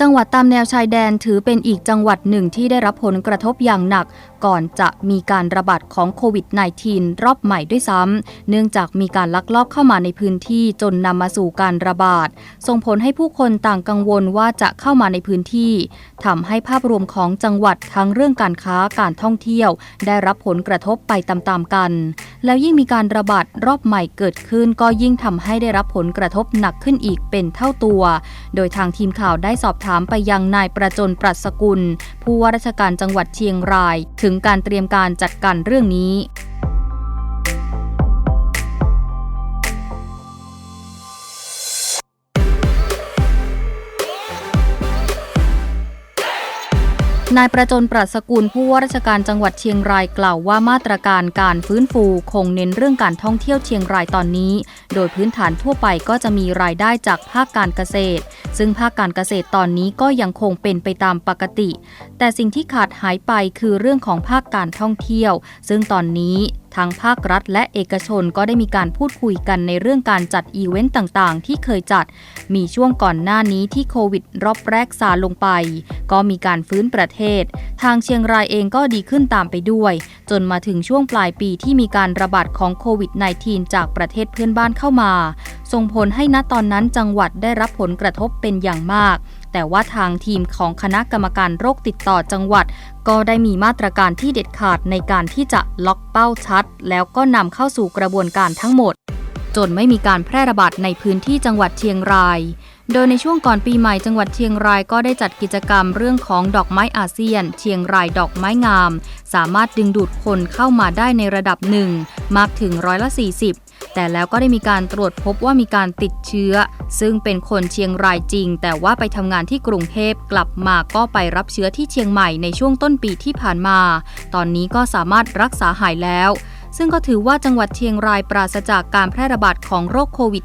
จังหวัดตามแนวชายแดนถือเป็นอีกจังหวัดหนึ่งที่ได้รับผลกระทบอย่างหนัก ก่อนจะมีการระบาดของโควิด -19 รอบใหม่ด้วยซ้ำ เนื่องจากมีการลักลอบเข้ามาในพื้นที่จนนำมาสู่การระบาด ส่งผลให้ผู้คนต่างกังวลว่าจะเข้ามาในพื้นที่ทำให้ภาพรวมของจังหวัดทั้งเรื่องการค้าการท่องเที่ยว ได้รับผลกระทบไปตามๆกัน แล้วยิ่งมีการระบาดรอบใหม่เกิดขึ้น ก็ยิ่งทำให้ได้รับผลกระทบหนักขึ้นอีกเป็นเท่าตัว โดยทางทีมข่าวได้สอบถามไปยังนายประจนปรัชกุล ผู้ว่าราชการจังหวัดเชียงราย ถึงการเตรียมการจัดการเรื่องนี้ นายประจนปรัชกุลผู้ว่าราชการจังหวัดเชียงรายกล่าวว่ามาตรการการฟื้นฟูคงเน้นเรื่องการท่องเที่ยวเชียงรายตอนนี้ โดยพื้นฐานทั่วไปก็จะมีรายได้จากภาคการเกษตร ซึ่งภาคการเกษตรตอนนี้ก็ยังคงเป็นไปตามปกติ แต่สิ่งที่ขาดหายไปคือเรื่องของภาคการท่องเที่ยว ซึ่งตอนนี้ ทางภาครัฐและเอกชนก็ได้มีการพูดคุยกันในเรื่องการจัดอีเวนต์ต่างๆ ที่เคยจัด มีช่วงก่อนหน้านี้ที่โควิดรอบแรกซาลงไป ก็มีการฟื้นประเทศ ทางเชียงรายเองก็ดีขึ้นตามไปด้วย จนมาถึงช่วงปลายปีที่มีการระบาดของโควิด -19 จากประเทศเพื่อนบ้านเข้ามา ส่งผลให้ณตอนนั้นจังหวัดได้รับผลกระทบเป็นอย่างมาก แต่ว่าทางทีมของคณะกรรมการโรคติดต่อจังหวัด ก็ได้มีมาตรการที่เด็ดขาดในการที่จะล็อกเป้าชัด แล้วก็นำเข้าสู่กระบวนการทั้งหมด จนไม่มีการแพร่ระบาดในพื้นที่จังหวัดเชียงราย โดยในช่วงก่อนปีใหม่จังหวัดเชียงรายก็ได้จัดกิจกรรมเรื่องของดอกไม้อาเซียน เชียงรายดอกไม้งาม สามารถดึงดูดคนเข้ามาได้ในระดับหนึ่งมากถึงร้อยละ40 แต่แล้วก็ได้มีการตรวจพบว่ามีการติดเชื้อ ซึ่งเป็นคนเชียงรายจริง แต่ว่าไปทำงานที่กรุงเทพกลับมาก็ไปรับเชื้อที่เชียงใหม่ในช่วงต้นปีที่ผ่านมา ตอนนี้ก็สามารถรักษาหายแล้วซึ่งก็ถือว่าจังหวัดเชียงรายปราศจากการแพร่ระบาดของโรคโควิด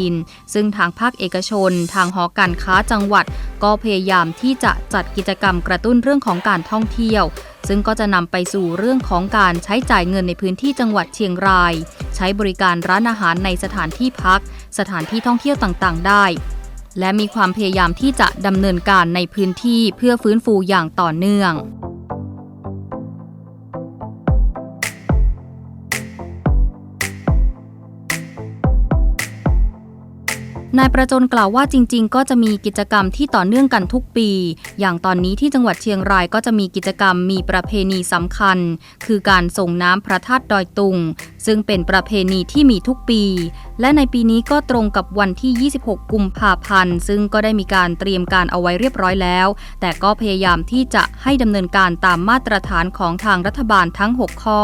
-19 ซึ่งทางภาคเอกชน ทางหอการค้าจังหวัด ก็พยายามที่จะจัดกิจกรรมกระตุ้นเรื่องของการท่องเที่ยว ซึ่งก็จะนำไปสู่เรื่องของการใช้จ่ายเงินในพื้นที่จังหวัดเชียงราย ใช้บริการร้านอาหารในสถานที่พัก สถานที่ท่องเที่ยวต่างๆ ได้ และมีความพยายามที่จะดำเนินการในพื้นที่เพื่อฟื้นฟูอย่างต่อเนื่อง นายประจนกล่าวว่าจริง ๆ ก็จะมีกิจกรรมที่ต่อเนื่องกันทุกปี อย่างตอนนี้ที่จังหวัดเชียงรายก็จะมีกิจกรรมมีประเพณีสำคัญ คือการส่งน้ำพระธาตุดอยตุง ซึ่งเป็นประเพณีที่มีทุกปี และในปีนี้ก็ตรงกับวันที่ 26 กุมภาพันธ์ ซึ่งก็ได้มีการเตรียมการเอาไว้เรียบร้อยแล้ว แต่ก็พยายามที่จะให้ดำเนินการตามมาตรฐานของทางรัฐบาลทั้ง 6 ข้อ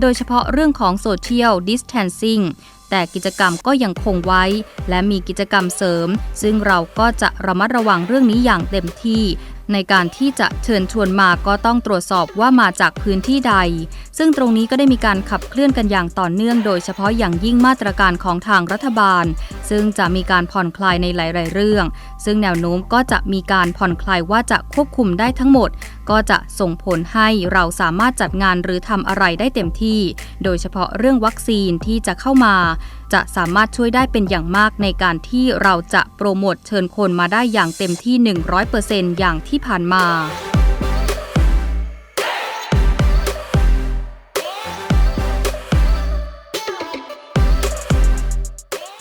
โดยเฉพาะเรื่องของโซเชียลดิสแทนซิ่ง แต่กิจกรรมก็ยังคงไว้ และมีกิจกรรมเสริม ซึ่งเราก็จะระมัดระวังเรื่องนี้อย่างเต็มที่ ในการที่จะเชิญชวนมาก็ต้องตรวจสอบว่ามาจากพื้นที่ใด ซึ่งตรงนี้ก็ได้มีการขับเคลื่อนกันอย่างต่อเนื่อง โดยเฉพาะอย่างยิ่งมาตรการของทางรัฐบาล ซึ่งจะมีการผ่อนคลายในหลาย ๆ เรื่อง ซึ่งแนวโน้มก็จะมีการผ่อนคลายว่าจะควบคุมได้ทั้งหมด ก็จะส่งผลให้เราสามารถจัดงานหรือทำอะไรได้เต็มที่ โดยเฉพาะเรื่องวัคซีนที่จะเข้ามา จะสามารถช่วยได้เป็นอย่างมากในการที่เราจะโปรโมทเชิญคนมาได้อย่างเต็มที่ 100%อย่างที่ผ่านมา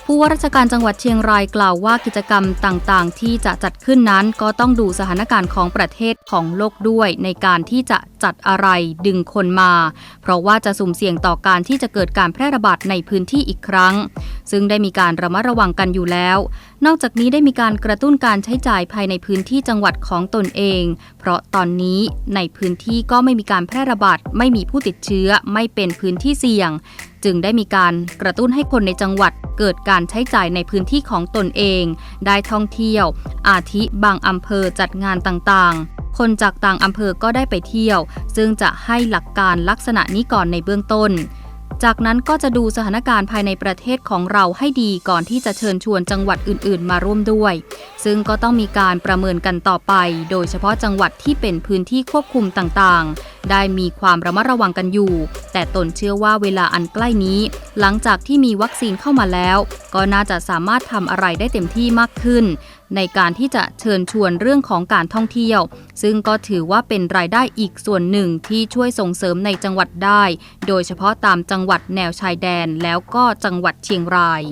ผู้ว่าราชการจังหวัดเชียงรายกล่าวว่ากิจกรรมต่างๆ ที่จะจัดขึ้นนั้นก็ต้องดูสถานการณ์ของประเทศของโลกด้วย ในการที่จะจัดอะไรดึงคนมา เพราะว่าจะสุ่มเสี่ยงต่อการที่จะเกิดการแพร่ระบาดในพื้นที่อีกครั้ง ซึ่งได้มีการระมัดระวังกันอยู่แล้ว นอกจากนี้ได้มีการกระตุ้นการใช้จ่ายภายในพื้นที่จังหวัดของตนเอง เพราะตอนนี้ในพื้นที่ก็ไม่มีการแพร่ระบาดไม่มีผู้ติดเชื้อไม่เป็นพื้นที่เสี่ยง จึงได้มีการกระตุ้นให้คนในจังหวัด เกิดการใช้จ่ายในพื้นที่ของตนเอง ได้ท่องเที่ยว อาทิบางอำเภอจัดงานต่างๆ คนจากต่างอำเภอก็ได้ไปเที่ยว ซึ่งจะให้หลักการลักษณะนี้ก่อนในเบื้องต้น จากนั้นก็จะดูสถานการณ์ภายในประเทศของเราให้ดีก่อนที่จะเชิญชวนจังหวัดอื่นๆ มาร่วมด้วย ซึ่งก็ต้องมีการประเมินกันต่อไป โดยเฉพาะจังหวัดที่เป็นพื้นที่ควบคุมต่างๆ ได้มีความระมัดระวังกันอยู่ แต่ตนเชื่อว่าเวลาอันใกล้นี้ หลังจากที่มีวัคซีนเข้ามาแล้ว ก็น่าจะสามารถทำอะไรได้เต็มที่มากขึ้น ในการที่จะเชิญชวนเรื่องของการท่องเที่ยว ซึ่งก็ถือว่าเป็นรายได้อีกส่วนหนึ่งที่ช่วยส่งเสริมในจังหวัดได้ โดยเฉพาะตามจังหวัดแนวชายแดนแล้วก็จังหวัดเชียงราย